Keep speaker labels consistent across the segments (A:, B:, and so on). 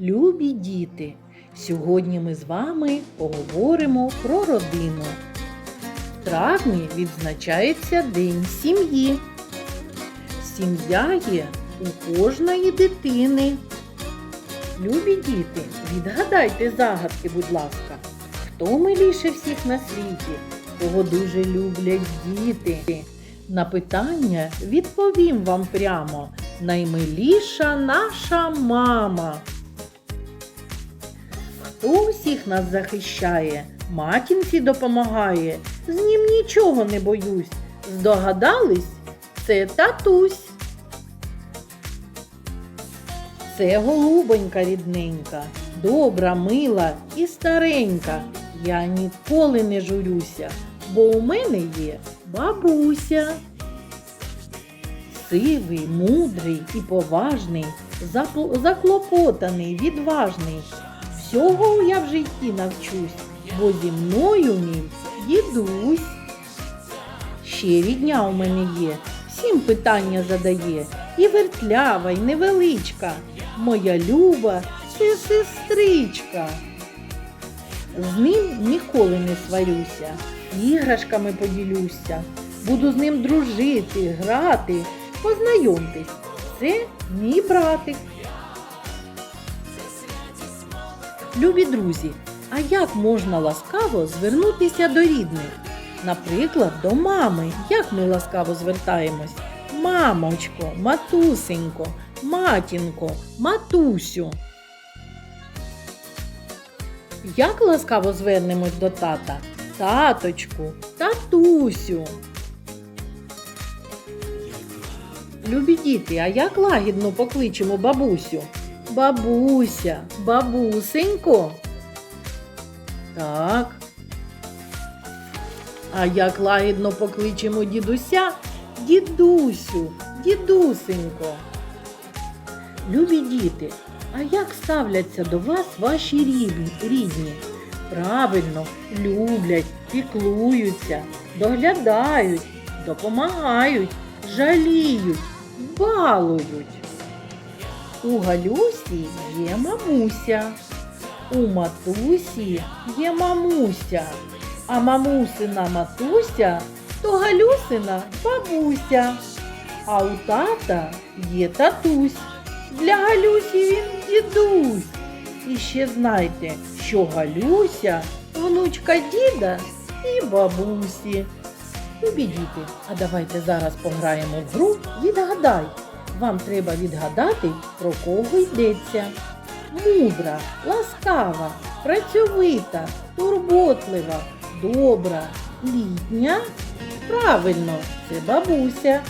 A: Любі діти! Сьогодні ми з вами поговоримо про родину. В травні відзначається День сім'ї. Сім'я є у кожної дитини. Любі діти, відгадайте загадки, будь ласка, хто миліше всіх на світі, кого дуже люблять діти. На питання відповім вам прямо. Наймиліша наша мама. Усіх нас захищає, матінці допомагає, з ним нічого не боюсь. Здогадались? Це татусь. Це голубонька рідненька, добра, мила і старенька. Я ніколи не журюся, бо у мене є бабуся. Сивий, мудрий і поважний, заклопотаний, відважний. Всього я в житті навчусь, бо зі мною мій дідусь. Ще рідня у мене є, всім питання задає, і вертлява, і невеличка. Моя люба це сестричка. З ним ніколи не сварюся, іграшками поділюся. Буду з ним дружити, грати, познайомтесь. Це мій братик. Любі друзі, а як можна ласкаво звернутися до рідних? Наприклад, до мами. Як ми ласкаво звертаємось? Мамочко, матусенько, матінко, матусю. Як ласкаво звернемось до тата? Таточку, татусю. Любі діти, а як лагідно покличемо бабусю? Бабуся, бабусенько. Так. А як лагідно покличемо дідуся? Дідусю, дідусенько. Любі діти, а як ставляться до вас ваші рідні? Правильно, люблять, піклуються, доглядають, допомагають, жаліють, балують. У Галюсі є мамуся, у матусі є мамуся, а мамусина матуся то Галюсина бабуся, а у тата є татусь. Для Галюсі він дідусь. І ще знайте, що Галюся внучка діда і бабусі. Любі діти, а давайте зараз пограємо в гру Відгадай. Вам треба відгадати, про кого йдеться. Мудра, ласкава, працьовита, турботлива, добра, літня. Правильно, це бабуся.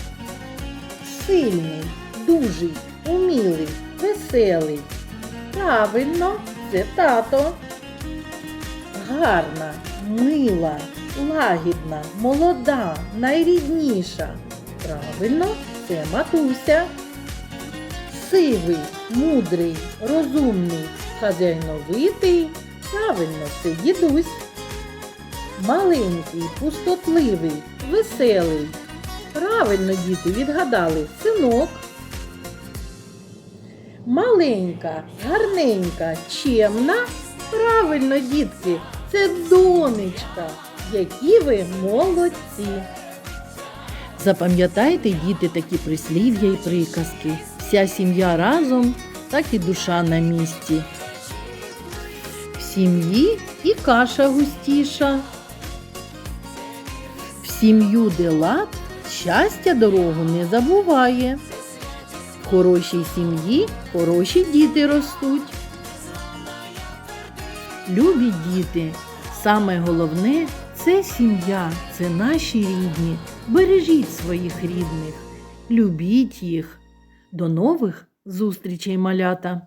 A: Сильний, дужий, умілий, веселий. Правильно, це тато. Гарна, мила, лагідна, молода, найрідніша. Правильно, це матуся. Сивий, мудрий, розумний, хазяйновитий. Правильно, це дідусь. Маленький, пустотливий, веселий. Правильно, діти, відгадали, синок. Маленька, гарненька, чемна. Правильно, дітки, це донечка. Які ви молодці. Запам'ятайте, діти, такі прислів'я і приказки. Вся сім'я разом, так і душа на місці. В сім'ї і каша густіша. В сім'ю де лад, щастя дорогу не забуває. В хорошій сім'ї хороші діти ростуть. Любі діти, саме головне це сім'я, це наші рідні. Бережіть своїх рідних, любіть їх. До нових зустрічей, малята!